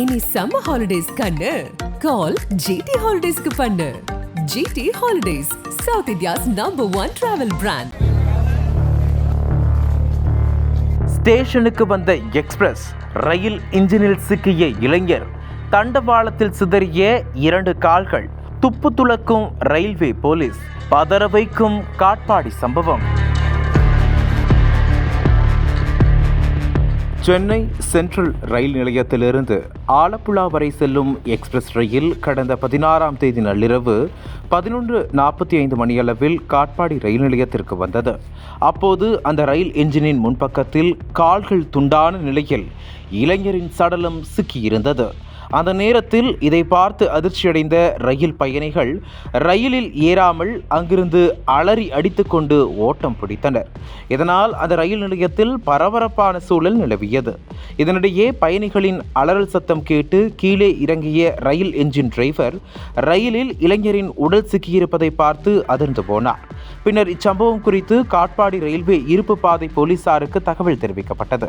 இனி summer holidays கண்ணு. கால் GT ஹாலிடேஸ்க்கு பண்ணு. GT holidays south India's number one travel brand ஸ்டேஷனுக்கு வந்த எக்ஸ்பிரஸ் ரயில் இன்ஜினில் சிக்கிய இளைஞர் தண்டவாளத்தில் சிதறிய இரண்டு கால்கள் துப்பு துளக்கும் ரயில்வே போலீஸ் பதற வைக்கும் காட்பாடி சம்பவம். சென்னை சென்ட்ரல் ரயில் நிலையத்திலிருந்து ஆலப்புழா வரை செல்லும் எக்ஸ்பிரஸ் ரயில் கடந்த பதினாறாம் தேதி நள்ளிரவு பதினொன்று நாற்பத்தி ஐந்து மணியளவில் காட்பாடி ரயில் நிலையத்திற்கு வந்தது. அப்போது அந்த ரயில் என்ஜினின் முன்பக்கத்தில் கால்கள் துண்டான நிலையில் இளைஞரின் சடலம் சிக்கியிருந்தது. அந்த நேரத்தில் இதை பார்த்து அதிர்ச்சியடைந்த ரயில் பயணிகள் ரயிலில் ஏறாமல் அங்கிருந்து அலறி அடித்துக்கொண்டு ஓட்டம் பிடித்தனர். இதனால் அந்த ரயில் நிலையத்தில் பரபரப்பான சூழல் நிலவியது. இதனிடையே பயணிகளின் அலறல் சத்தம் கேட்டு கீழே இறங்கிய ரயில் என்ஜின் டிரைவர் ரயிலில் இளைஞரின் உடல் சிக்கியிருப்பதை பார்த்து அதிர்ந்து போனார். பின்னர் இச்சம்பவம் குறித்து காட்பாடி ரயில்வே இருப்பு பாதை போலீசாருக்கு தகவல் தெரிவிக்கப்பட்டது.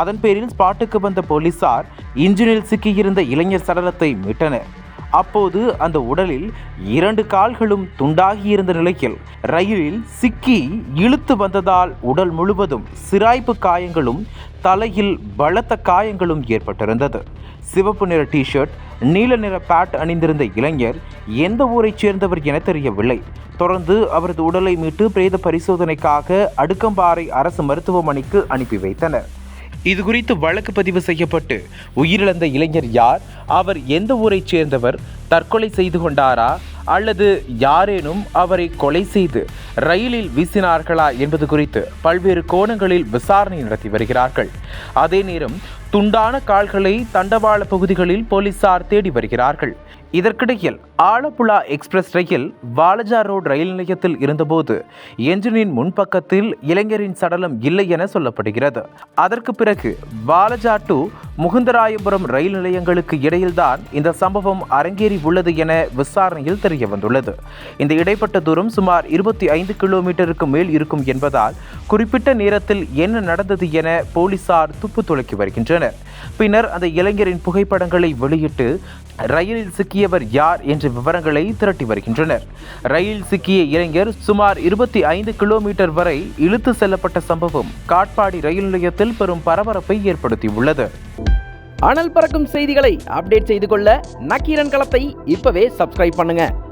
அதன் பேரில் ஸ்பாட்டுக்கு வந்த போலீசார் இன்ஜினில் சிக்கியிருந்த இளைஞர் சடலத்தை மீட்டனர் அப்போது அந்த உடலில் இரண்டு கால்களும் துண்டாகியிருந்த நிலையில் ரயிலில் சிக்கி இழுத்து வந்ததால் உடல் முழுவதும் சிராய்ப்பு காயங்களும் தலையில் பலத்த காயங்களும் ஏற்பட்டிருந்தது. சிவப்பு நிற டிஷர்ட் நீல நிற பேட் அணிந்திருந்த இளைஞர் எந்த ஊரைச் சேர்ந்தவர் என தெரியவில்லை. தொடர்ந்து அவரது உடலை மீட்டு பிரேத பரிசோதனைக்காக அடுக்கம்பாறை அரசு மருத்துவமனைக்கு அனுப்பி வைத்தனர். இது குறித்து வழக்கு பதிவு செய்யப்பட்டு உயிரிழந்த இளைஞர் யார் அவர் எந்த ஊரைச் சேர்ந்தவர் தற்கொலை செய்து கொண்டாரா அல்லது யாரேனும் அவரை கொலை செய்து ரயிலில் வீசினார்களா என்பது குறித்து பல்வேறு கோணங்களில் விசாரணை நடத்தி வருகிறார்கள். அதே நேரம் துண்டான கால்களை தண்டவாள பகுதிகளில் போலீசார் தேடி வருகிறார்கள். இதற்கிடையில் ஆலப்புழா எக்ஸ்பிரஸ் ரயில் வாலஜா ரோடு ரயில் நிலையத்தில் இருந்தபோது என்ஜினின் முன்பக்கத்தில் இளைஞரின் சடலம் இல்லை என சொல்லப்படுகிறது. அதற்கு பிறகு வாலஜா டு முகுந்தராயபுரம் ரயில் நிலையங்களுக்கு இடையில்தான் இந்த சம்பவம் அரங்கேறி உள்ளது என விசாரணையில் தெரிய வந்துள்ளது இந்த இடைப்பட்ட தூரம் சுமார் இருபத்தி ஐந்து கிலோமீட்டருக்கு மேல் இருக்கும் என்பதால் குறிப்பிட்ட நேரத்தில் என்ன நடந்தது என போலீசார் துப்பு துளக்கி வருகின்றனர். பின்னர் அந்த இளைஞரின் புகைப்படங்களை வெளியிட்டு ரயிலில் சிக்கியவர் யார் என்ற விவரங்களை திரட்டி வருகின்றனர். ரயில் சிக்கிய இளைஞர் சுமார் இருபத்தி ஐந்து கிலோமீட்டர் வரை இழுத்து செல்லப்பட்ட சம்பவம் காட்பாடி ரயில் நிலையத்தில் பெரும் பரபரப்பை ஏற்படுத்தியுள்ளது. அனல் பறக்கும் செய்திகளை அப்டேட் செய்து கொள்ள நக்கீரன் களத்தை இப்பவே சப்ஸ்கிரைப் பண்ணுங்க.